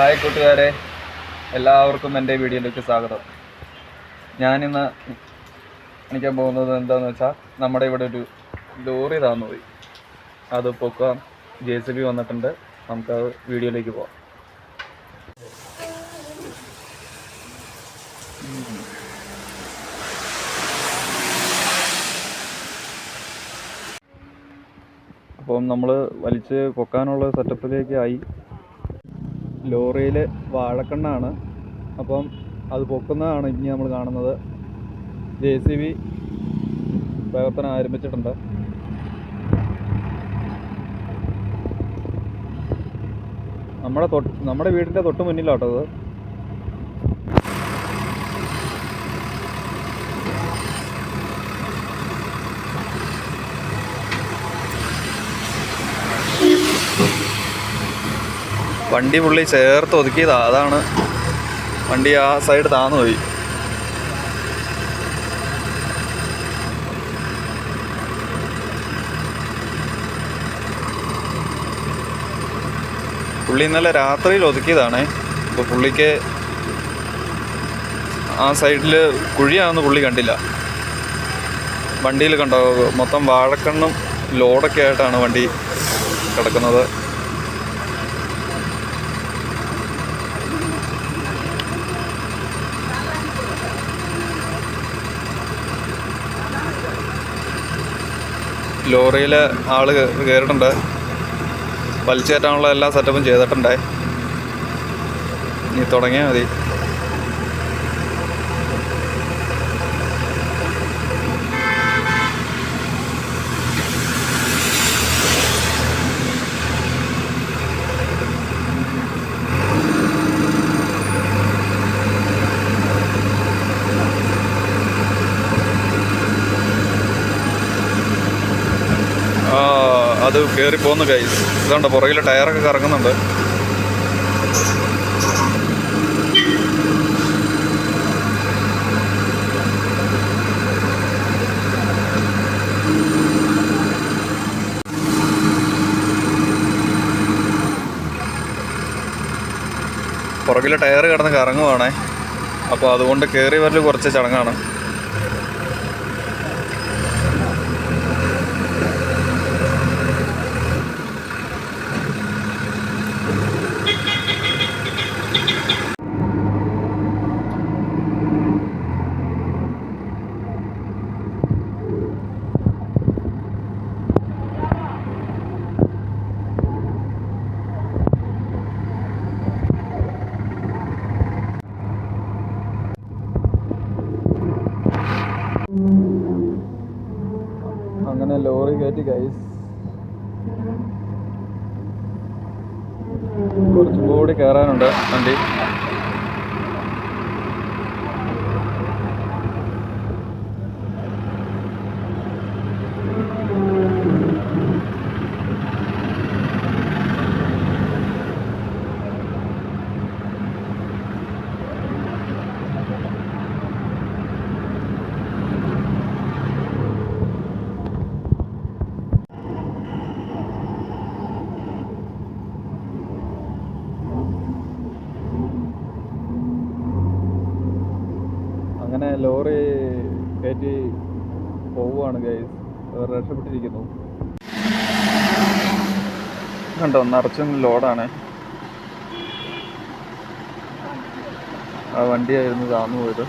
Hi കൂട്ടുകാരെ എല്ലാവർക്കും എന്റെ വീഡിയോയിലേക്ക് സ്വാഗതം. ഞാനിന്ന് കാണിക്കാൻ പോകുന്നത് എന്താണെന്ന് വെച്ചാൽ നമ്മുടെ ഇവിടെ ഒരു ലോറി താന്നു പോയി. അത് പൊക്കാൻ ജെ സി ബി വന്നിട്ടുണ്ട്. നമുക്ക് അത് വീഡിയോയിലേക്ക് പോവാം. അപ്പം നമ്മൾ വലിച്ച് പൊക്കാനുള്ള സെറ്റപ്പിലേക്ക് ആയി. ലോറിയിൽ വാഴക്കണ്ണാണ്. അപ്പം അത് പൊക്കുന്നതാണ് ഇനി നമ്മൾ കാണുന്നത്. ജെ സി ബി പ്രവർത്തനം ആരംഭിച്ചിട്ടുണ്ട്. നമ്മുടെ തൊട്ട് നമ്മുടെ വീടിന്റെ തൊട്ട് മുന്നിലാട്ടോ വണ്ടി പുള്ളി ചേർത്ത് ഒതുക്കിയതാ അതാണ് വണ്ടി ആ സൈഡ് താന്നു പോയി. പുള്ളി ഇന്നലെ രാത്രിയിൽ ഒതുക്കിയതാണേ അപ്പോൾ പുള്ളിക്ക് ആ സൈഡിൽ കുഴിയാണെന്ന് പുള്ളി കണ്ടില്ല. വണ്ടിയിൽ കണ്ടോ മൊത്തം വാഴക്കണ്ണും ലോഡൊക്കെ ആയിട്ടാണ് വണ്ടി കിടക്കുന്നത്. ലോറിയിൽ ആൾ കയറിയിട്ടുണ്ട് വലിച്ചേറ്റാനുള്ള എല്ലാ സെറ്റപ്പും ചെയ്തിട്ടുണ്ടേ ഇനി തുടങ്ങിയാൽ മതി ആ, അത് കയറി പോകുന്നു ഗൈസ് ഇതുണ്ട് പുറകിൽ ടയറൊക്കെ കറങ്ങുന്നുണ്ട്. പുറകിൽ ടയർ കിടന്ന് കറങ്ങുവാണേ. അപ്പോൾ അതുകൊണ്ട് കയറി വരൽ കുറച്ച് ചടങ്ങാണ്. അങ്ങനെ ലോറി കയറ്റി ഗൈസ് കുറച്ചും കൂടി കയറാനുണ്ട് വണ്ടി അങ്ങനെ ലോറി കയറ്റി പോവുകയാണ് ഗൈസ് രക്ഷപ്പെട്ടിരിക്കുന്നു. കണ്ടോ നിറച്ചും ലോഡാണ്. ആ വണ്ടിയായിരുന്നു താന്നു പോയത്.